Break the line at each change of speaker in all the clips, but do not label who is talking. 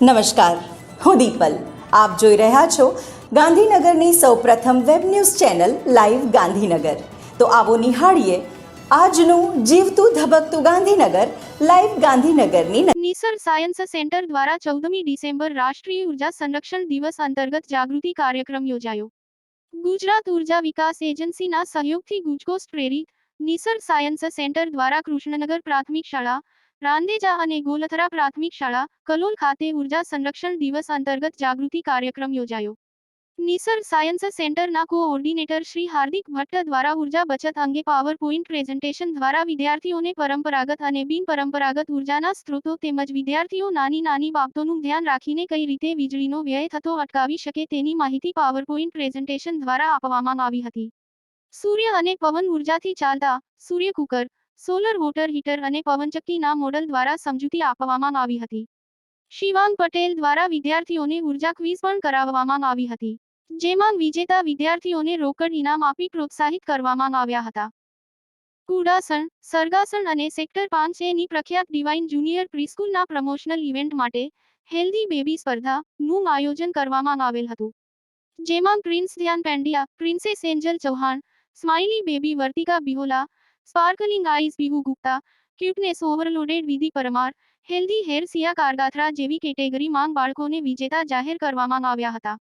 નમસ્કાર. હું દીપલ. આપ જોઈ રહ્યા છો ગાંધીનગરની સૌપ્રથમ web news channel live Gandhinagar. તો આવો નિહાળીએ આજનું જીવતું ધબકતું ગાંધીનગર લાઈવ ગાંધીનગરની
નિસર સાયન્સ સેન્ટર દ્વારા ચૌદમી ડિસેમ્બર રાષ્ટ્રીય ઊર્જા સંરક્ષણ દિવસ અંતર્ગત જાગૃતિ કાર્યક્રમ યોજાયો. ગુજરાત ઊર્જા વિકાસ એજન્સીના સહયોગથી ગુજકોસ્ટ પ્રેરિત નિસર સાયન્સ સેન્ટર દ્વારા કૃષ્ણનગર પ્રાથમિક શાળા રાંદેજા અને ગોલથરા પ્રાથમિક શાળા, કલોલ ખાતે ઊર્જા સંરક્ષણ દિવસ અંતર્ગત જાગૃતિ કાર્યક્રમ યોજાયો. નિસર્ગ સાયન્સ સેન્ટરના કોઓર્ડિનેટર શ્રી હાર્દિક ભટ્ટ દ્વારા ઊર્જા બચત અંગે પાવર પોઈન્ટ પ્રેઝન્ટેશન દ્વારા વિદ્યાર્થીઓને પરંપરાગત અને બિનપરંપરાગત ઉર્જાના સ્ત્રોતો તેમજ વિદ્યાર્થીઓ નાની નાની બાબતોનું ધ્યાન રાખીને કઈ રીતે વીજળીનો વ્યય થતો અટકાવી શકે તેની માહિતી પાવર પોઈન્ટ પ્રેઝન્ટેશન દ્વારા આપવામાં આવી હતી. સૂર્ય અને પવન ઉર્જાથી ચાલતા સૂર્ય કુકર સોલર વોટર હીટર અને પવનચક્કીના મોડલ દ્વારા સમજૂતી આપવામાં આવી હતી. શિવાંગ પટેલ દ્વારા વિદ્યાર્થીઓને ઊર્જા ક્વિઝ પણ કરાવવામાં આવી હતી, જેમાં વિજેતા વિદ્યાર્થીઓને રોકડ ઇનામ આપી પ્રોત્સાહિત કરવામાં આવ્યા હતા. કુડાસણ, સરગાસણ અને સેક્ટર પાંચ એની પ્રખ્યાત ડિવાઇન જુનિયર પ્રીસ્કૂલના પ્રમોશનલ ઇવેન્ટ માટે હેલ્ધી બેબી સ્પર્ધા નું આયોજન કરવામાં આવેલ હતું. જેમાં prince Dhyan Pandya, princess Angel Chauhan, smiley baby Vartika Bihola sparkling eyes Bihu Gupta cuteness overloaded Vidhi Parmar, healthy hair Siya Kargathara જેવી કેટેગરી માંગ બાળકોને વિજેતા જાહેર કરવામાં આવ્યા હતા.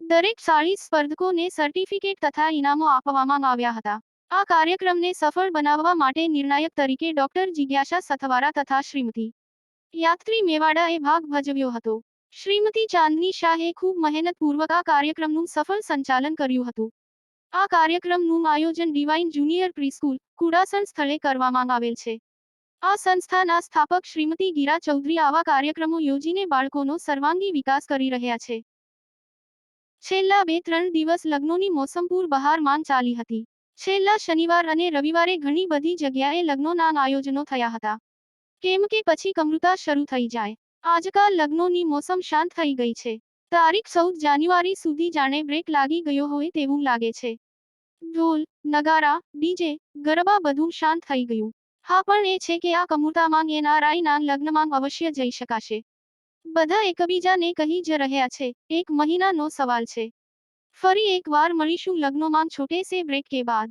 દરેક ચાળીસ સ્પર્ધકોને સર્ટિફિકેટ તથા ઇનામો આપવામાં આવ્યા હતા. આ કાર્યક્રમને સફળ બનાવવા માટે નિર્ણાયક તરીકે ડોક્ટર જિજ્ઞાસા સથવારા તથા શ્રીમતી યાત્રી મેવાડાએ ભાગ ભજવ્યો હતો. શ્રીમતી ચાંદની શાહે ખૂબ મહેનતપૂર્વક આ કાર્યક્રમનું સફળ સંચાલન કર્યું હતું. આ કાર્યક્રમનું આયોજન ડિવાઇન જુનિયર પ્રીસ્કૂલ, કુડાસણ સ્થળે કરવામાં આવેલ છે. આ સંસ્થાના સ્થાપક શ્રીમતી ગીરા ચૌધરી આવા કાર્યક્રમો યોજીને બાળકોનો સર્વાંગી વિકાસ કરી રહ્યા છે. છેલ્લા બે ત્રણ દિવસ લગ્નોની મોસમપૂર બહાર માંગ ચાલી હતી. છેલ્લા શનિવાર અને રવિવારે ઘણી બધી જગ્યાએ લગ્નોના આયોજનો થયા હતા. કેમ કે પછી કમૃતા શરૂ થઈ જાય. આજકાલ લગ્નોની મોસમ શાંત થઈ ગઈ છે. તારીખ ચૌદ જાન્યુઆરી સુધી જાણે બ્રેક લાગી ગયો હોય તેવું લાગે છે. ઢોલ, નગારા ડીજે ગરબા બધું શાંત થઈ ગયું. હા, પણ એ છે કે આ કમૃતામાં એનઆરઆઈના લગ્નમાં અવશ્ય જઈ શકાશે. બધા એકબીજાને કહી જ રહ્યા છે, એક મહિનાનો સવાલ છે. ફરી એકવાર મળીશું લગ્નોમાં છોટે સે બ્રેક કે બાદ.